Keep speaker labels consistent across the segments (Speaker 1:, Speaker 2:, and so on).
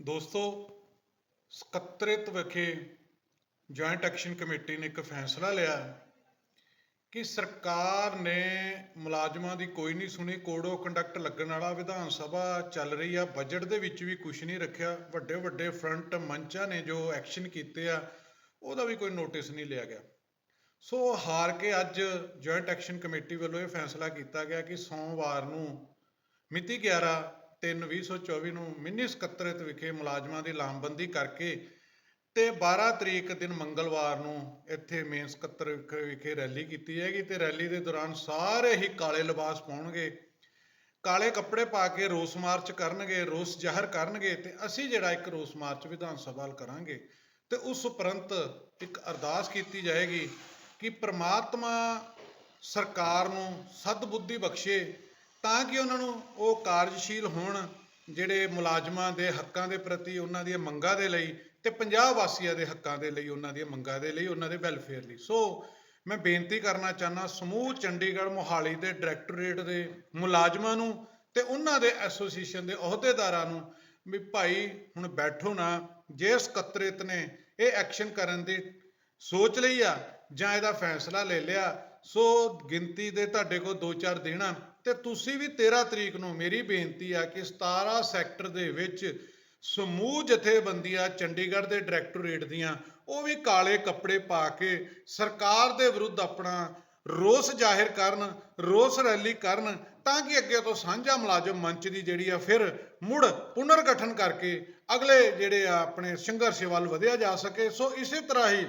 Speaker 1: ਦੋਸਤੋ, ਸਕੱਤਰੇਤ ਵਿਖੇ ਜੁਆਇੰਟ ਐਕਸ਼ਨ ਕਮੇਟੀ ਨੇ ਇੱਕ ਫੈਸਲਾ ਲਿਆ ਕਿ ਸਰਕਾਰ ਨੇ ਮੁਲਾਜ਼ਮਾਂ ਦੀ ਕੋਈ ਨਹੀਂ ਸੁਣੀ, ਕੋਡ ਆਫ ਕੰਡਕਟ ਲੱਗਣ ਵਾਲਾ ਵਿਧਾਨ ਸਭਾ ਚੱਲ ਰਹੀ ਆ ਬਜਟ ਦੇ ਵਿੱਚ ਵੀ ਕੁਝ ਨਹੀਂ ਰੱਖਿਆ। ਵੱਡੇ ਵੱਡੇ ਫਰੰਟ ਮੰਚਾਂ ਨੇ ਜੋ ਐਕਸ਼ਨ ਕੀਤੇ ਆ, ਉਹਦਾ ਵੀ ਕੋਈ ਨੋਟਿਸ ਨਹੀਂ ਲਿਆ ਗਿਆ। ਸੋ ਹਾਰ ਕੇ ਅੱਜ ਜੁਆਇੰਟ ਐਕਸ਼ਨ ਕਮੇਟੀ ਵੱਲੋਂ ਇਹ ਫੈਸਲਾ ਕੀਤਾ ਗਿਆ ਕਿ ਸੋਮਵਾਰ ਨੂੰ ਮਿਤੀ 11 3 2024 ਨੂੰ ਮਿੰਨੀ ਸਕੱਤਰੇਤ ਵਿਖੇ ਮੁਲਾਜ਼ਮਾਂ ਦੀ ਲਾਮਬੰਦੀ ਕਰਕੇ ਤੇ 12 ਤਰੀਕ ਦਿਨ ਮੰਗਲਵਾਰ ਨੂੰ ਇੱਥੇ ਮੇਨ ਸਕੱਤਰ ਵਿਖੇ ਰੈਲੀ ਕੀਤੀ ਜਾਏਗੀ ਤੇ ਰੈਲੀ ਦੇ ਦੌਰਾਨ ਸਾਰੇ ਹੀ ਕਾਲੇ ਲਿਬਾਸ ਪਾਉਣਗੇ। ਕਾਲੇ ਕੱਪੜੇ ਪਾ ਕੇ ਰੋਸ ਮਾਰਚ ਕਰਨਗੇ, ਰੋਸ ਜ਼ਾਹਰ ਕਰਨਗੇ ਤੇ ਅਸੀਂ ਜਿਹੜਾ ਇੱਕ ਰੋਸ ਮਾਰਚ ਵਿਧਾਨ ਸਭਾ ਵੱਲ ਕਰਾਂਗੇ ਤੇ ਉਸ ਉਪਰੰਤ ਇੱਕ ਅਰਦਾਸ ਕੀਤੀ ਜਾਏਗੀ ਕਿ ਪ੍ਰਮਾਤਮਾ ਸਰਕਾਰ ਨੂੰ ਸਤਬੁੱਧੀ ਬਖਸ਼ੇ ਤਾਂ ਕਿ ਉਹਨਾਂ ਨੂੰ ਉਹ ਕਾਰਜਸ਼ੀਲ ਹੋਣ ਜਿਹੜੇ ਮੁਲਾਜ਼ਮਾਂ ਦੇ ਹੱਕਾਂ ਦੇ ਪ੍ਰਤੀ ਉਹਨਾਂ ਦੀਆਂ ਮੰਗਾਂ ਦੇ ਲਈ ਤੇ ਪੰਜਾਬ ਵਾਸੀਆਂ ਦੇ ਹੱਕਾਂ ਦੇ ਲਈ ਉਹਨਾਂ ਦੀਆਂ ਮੰਗਾਂ ਦੇ ਲਈ ਉਹਨਾਂ ਦੇ ਵੈਲਫੇਅਰ ਲਈ। ਸੋ ਮੈਂ ਬੇਨਤੀ ਕਰਨਾ ਚਾਹਨਾ ਸਮੂਹ ਚੰਡੀਗੜ੍ਹ ਮੋਹਾਲੀ ਦੇ ਡਾਇਰੈਕਟੋਰੇਟ ਦੇ ਮੁਲਾਜ਼ਮਾਂ ਨੂੰ ਤੇ ਉਹਨਾਂ ਦੇ ਐਸੋਸੀਏਸ਼ਨ ਦੇ ਅਹੁਦੇਦਾਰਾਂ ਨੂੰ ਵੀ ਭਾਈ ਹੁਣ ਬੈਠੋ ਨਾ, ਜੇ ਸਕੱਤਰੇਤ ਨੇ ਇਹ ਐਕਸ਼ਨ ਕਰਨ ਦੀ ਸੋਚ ਲਈ ਆ ਜਾਂ ਇਹਦਾ ਫੈਸਲਾ ਲੈ ਲਿਆ ਸੋ ਗਿਣਤੀ ਦੇ ਤੁਹਾਡੇ ਕੋਲ 2-4 ਦਿਨ ਆ, ਤੇ ਤੁਸੀਂ ਵੀ 13 ਤਰੀਕ ਨੂੰ ਮੇਰੀ ਬੇਨਤੀ ਆ ਕਿ 17 ਸੈਕਟਰ ਦੇ ਵਿੱਚ ਸਮੂਹ ਜਥੇਬੰਦੀਆਂ ਚੰਡੀਗੜ੍ਹ ਦੇ ਡਾਇਰੈਕਟੋਰੇਟ ਦੀਆਂ, ਉਹ ਵੀ ਕਾਲੇ ਕੱਪੜੇ ਪਾ ਕੇ ਸਰਕਾਰ ਦੇ ਵਿਰੁੱਧ ਆਪਣਾ ਰੋਸ ਜ਼ਾਹਿਰ ਕਰਨ, ਰੋਸ ਰੈਲੀ ਕਰਨ, ਤਾਂ ਕਿ ਅੱਗੇ ਤੋਂ ਸਾਂਝਾ ਮੁਲਾਜ਼ਮ ਮੰਚ ਦੀ ਜਿਹੜੀ ਆ ਫਿਰ ਮੁੜ ਪੁਨਰਗਠਨ ਕਰਕੇ ਅਗਲੇ ਜਿਹੜੇ ਆ ਆਪਣੇ ਸੰਘਰਸ਼ ਵੱਲ ਵਧਿਆ ਜਾ ਸਕੇ। ਸੋ ਇਸੇ ਤਰ੍ਹਾਂ ਹੀ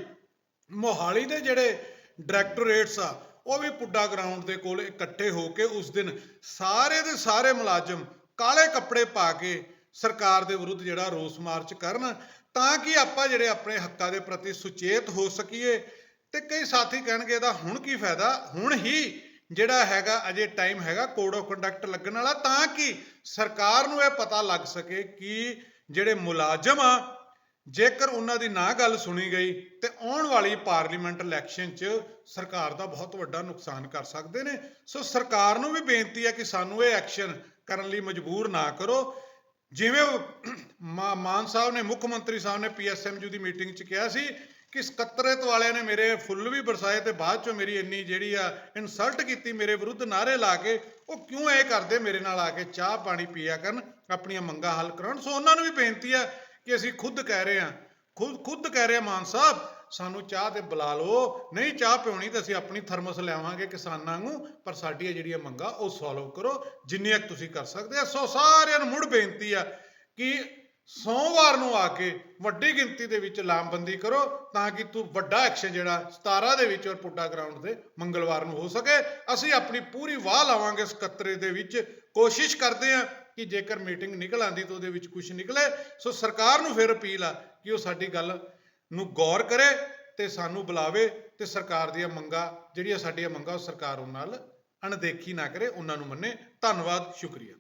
Speaker 1: ਮੋਹਾਲੀ ਦੇ ਜਿਹੜੇ ਡਾਇਰੈਕਟੋਰੇਟਸ ਆ ਉਹ ਵੀ ਪੁੱਡਾ ਗਰਾਊਂਡ ਦੇ ਕੋਲ ਇਕੱਠੇ ਹੋ ਕੇ ਉਸ ਦਿਨ ਸਾਰੇ ਦੇ ਸਾਰੇ ਮੁਲਾਜ਼ਮ ਕਾਲੇ ਕੱਪੜੇ ਪਾ ਕੇ ਸਰਕਾਰ ਦੇ ਵਿਰੁੱਧ ਜਿਹੜਾ ਰੋਸ ਮਾਰਚ ਕਰਨ ਤਾਂ ਕਿ ਆਪਾਂ ਜਿਹੜੇ ਆਪਣੇ ਹੱਕਾਂ ਦੇ ਪ੍ਰਤੀ ਸੁਚੇਤ ਹੋ ਸਕੀਏ। ਤੇ ਕਈ ਸਾਥੀ ਕਹਿਣਗੇ ਇਹਦਾ ਹੁਣ ਕੀ ਫਾਇਦਾ? ਹੁਣ ਹੀ ਜਿਹੜਾ ਹੈਗਾ ਅਜੇ ਟਾਈਮ ਹੈਗਾ ਕੋਡ ਆਫ ਕੰਡਕਟ ਲੱਗਣ ਵਾਲਾ ਤਾਂ ਕਿ ਸਰਕਾਰ ਨੂੰ ਇਹ ਪਤਾ ਲੱਗ ਸਕੇ ਕਿ ਜਿਹੜੇ ਮੁਲਾਜ਼ਮ ਆ ਜੇਕਰ ਉਹਨਾਂ ਦੀ ਨਾ ਗੱਲ ਸੁਣੀ ਗਈ ਤੇ ਆਉਣ ਵਾਲੀ ਪਾਰਲੀਮੈਂਟ ਇਲੈਕਸ਼ਨ 'ਚ ਸਰਕਾਰ ਦਾ ਬਹੁਤ ਵੱਡਾ ਨੁਕਸਾਨ ਕਰ ਸਕਦੇ ਨੇ। ਸੋ ਸਰਕਾਰ ਨੂੰ ਵੀ ਬੇਨਤੀ ਹੈ ਕਿ ਸਾਨੂੰ ਇਹ ਐਕਸ਼ਨ ਕਰਨ ਲਈ ਮਜਬੂਰ ਨਾ ਕਰੋ। ਜਿਵੇਂ ਉਹ ਮਾਨ ਸਾਹਿਬ ਨੇ, ਮੁੱਖ ਮੰਤਰੀ ਸਾਹਿਬ ਨੇ ਪੀਐਸਐਮਯੂ ਦੀ ਮੀਟਿੰਗ 'ਚ ਕਿਹਾ ਸੀ ਕਿ ਸਕੱਤਰੇਤ ਵਾਲਿਆਂ ਨੇ ਮੇਰੇ ਫੁੱਲ ਵੀ ਬਰਸਾਏ ਤੇ ਬਾਅਦ 'ਚੋਂ ਮੇਰੀ ਇੰਨੀ ਜਿਹੜੀ ਆ ਇਨਸਲਟ ਕੀਤੀ, ਮੇਰੇ ਵਿਰੁੱਧ ਨਾਰੇ ਲਾ ਕੇ, ਉਹ ਕਿਉਂ ਇਹ ਕਰਦੇ ਮੇਰੇ ਨਾਲ ਆ ਕੇ ਚਾਹ ਪਾਣੀ ਪੀਆ ਕਰਨ, ਆਪਣੀਆਂ ਮੰਗਾਂ ਹੱਲ ਕਰਾਉਣ। ਸੋ ਉਹਨਾਂ ਨੂੰ ਵੀ ਬੇਨਤੀ ਆ ਕਿ ਅਸੀਂ ਖੁਦ ਕਹਿ ਰਹੇ ਹਾਂ, ਖੁਦ ਖੁਦ ਕਹਿ ਰਹੇ ਹਾਂ ਮਾਨ ਸਾਹਿਬ, ਸਾਨੂੰ ਚਾਹ ਤੇ ਬੁਲਾ ਲਓ, ਨਹੀਂ ਚਾਹ ਪਿਉਣੀ ਤਾਂ ਅਸੀਂ ਆਪਣੀ ਥਰਮਸ ਲਿਆਵਾਂਗੇ ਕਿਸਾਨਾਂ ਨੂੰ ਪਰ ਸਾਡੀਆਂ ਜਿਹੜੀਆਂ ਮੰਗਾਂ ਉਹ ਸੋਲਵ ਕਰੋ, ਜਿੰਨੀਆਂ ਤੁਸੀਂ ਕਰ ਸਕਦੇ ਆ। ਸੋ ਸਾਰਿਆਂ ਨੂੰ ਮੁੜ ਬੇਨਤੀ ਆ ਕਿ ਸੋਮਵਾਰ ਨੂੰ ਆ ਕੇ ਵੱਡੀ ਗਿਣਤੀ ਦੇ ਵਿੱਚ ਲਾਮਬੰਦੀ ਕਰੋ ਤਾਂ ਕਿ ਤੂੰ ਵੱਡਾ ਐਕਸ਼ਨ ਜਿਹੜਾ 17 ਦੇ ਵਿੱਚ ਔਰ ਪੁੱਡਾ ਗਰਾਊਂਡ ਦੇ ਮੰਗਲਵਾਰ ਨੂੰ ਹੋ ਸਕੇ। ਅਸੀਂ ਆਪਣੀ ਪੂਰੀ ਵਾਹ ਲਾਵਾਂਗੇ ਸਕੱਤਰੇ ਦੇ ਵਿੱਚ। ਕੋਸ਼ਿਸ਼ ਕਰਦੇ ਹਾਂ ਕਿ ਜੇਕਰ ਮੀਟਿੰਗ ਨਿਕਲ ਆਂਦੀ ਤਾਂ ਉਹਦੇ ਵਿੱਚ ਕੁਝ ਨਿਕਲੇ। ਸੋ ਸਰਕਾਰ ਨੂੰ ਫਿਰ ਅਪੀਲ ਆ ਕਿ ਉਹ ਸਾਡੀ ਗੱਲ ਨੂੰ ਗੌਰ ਕਰੇ ਤੇ ਸਾਨੂੰ ਬੁਲਾਵੇ ਤੇ ਸਰਕਾਰ ਦੀਆਂ ਮੰਗਾਂ, ਜਿਹੜੀਆਂ ਸਾਡੀਆਂ ਮੰਗਾਂ ਉਹ ਸਰਕਾਰ ਉਹਨਾਂ ਨਾਲ ਅਣਦੇਖੀ ਨਾ ਕਰੇ। ਉਹਨਾਂ ਨੂੰ ਮੰਨੇ। ਧੰਨਵਾਦ, ਸ਼ੁਕਰੀਆ।